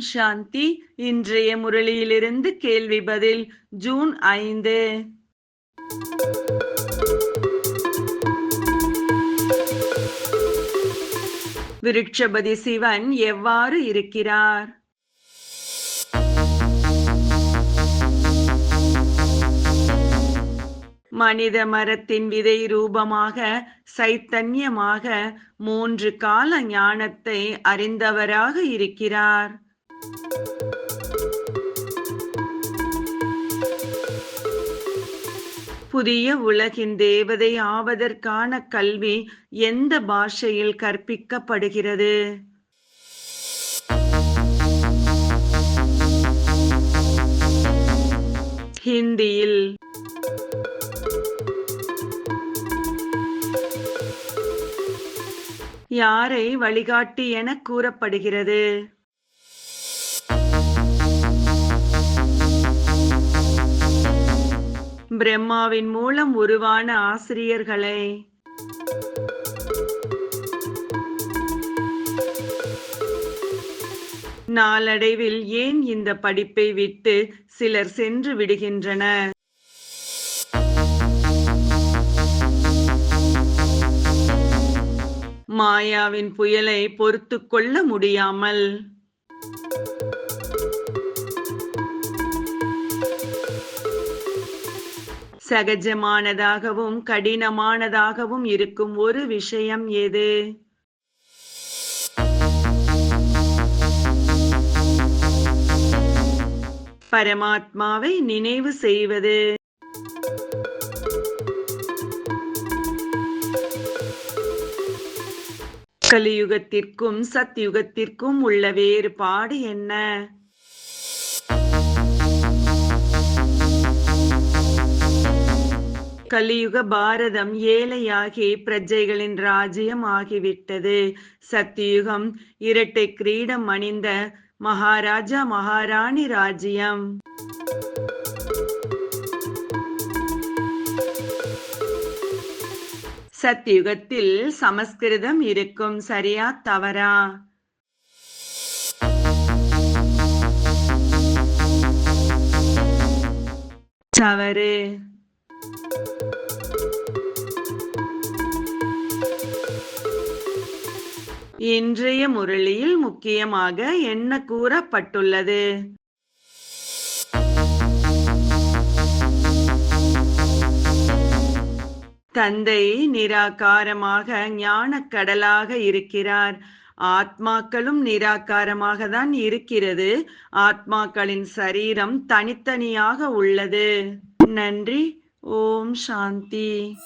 சாந்தி இன்றைய முரளியிலிருந்து கேள்வி பதில் ஜூன் ஐந்து. விருட்சபதி சிவன் எவ்வாறு இருக்கிறார்? மனித மரத்தின் விதை ரூபமாக சைத்தன்யமாக மூன்று கால ஞானத்தை அறிந்தவராக இருக்கிறார். புதிய உலகின் தேவதை ஆவதற்கான கல்வி எந்த பாஷையில் கற்பிக்கப்படுகிறது? ஹிந்தியில். யாரை வழிகாட்டி என கூறப்படுகிறது? பிரம்மாவின் மூலம் உருவான ஆசிரியர்களை. நாளடைவில் ஏன் இந்த படிப்பை விட்டு சிலர் சென்று விடுகின்றனர்? மாயாவின் புயலை பொறுத்து கொள்ள முடியாமல் சகஜமானதாகவும் கடினமானதாகவும் இருக்கும் ஒரு விஷயம் எது? பரமாத்மாவை நினைவு செய்வது. கலியுகத்திற்கும் சத்யுகத்திற்கும் உள்ள வேறுபாடு என்ன? கலியுக பாரதம் ஏழையாகி பிரஜைகளின் ராஜ்யம் ஆகிவிட்டது சத்தியுகம் இரட்டை கிரீடம் அணிந்த மகாராஜா மகாராணி ராஜ்யம். சத்தியுகத்தில் சமஸ்கிருதம் இருக்கும் சரியா தவறா? தவறு. இன்றைய முரளியில் முக்கியமாக என்ன கூறப்பட்டுள்ளது? தந்தை நிராகாரமாக ஞானக் கடலாக இருக்கிறார். ஆத்மாக்களும் நிராகாரமாக தான் இருக்கிறது. ஆத்மாக்களின் சரீரம் தனித்தனியாக உள்ளது. நன்றி. ஓம் சாந்தி.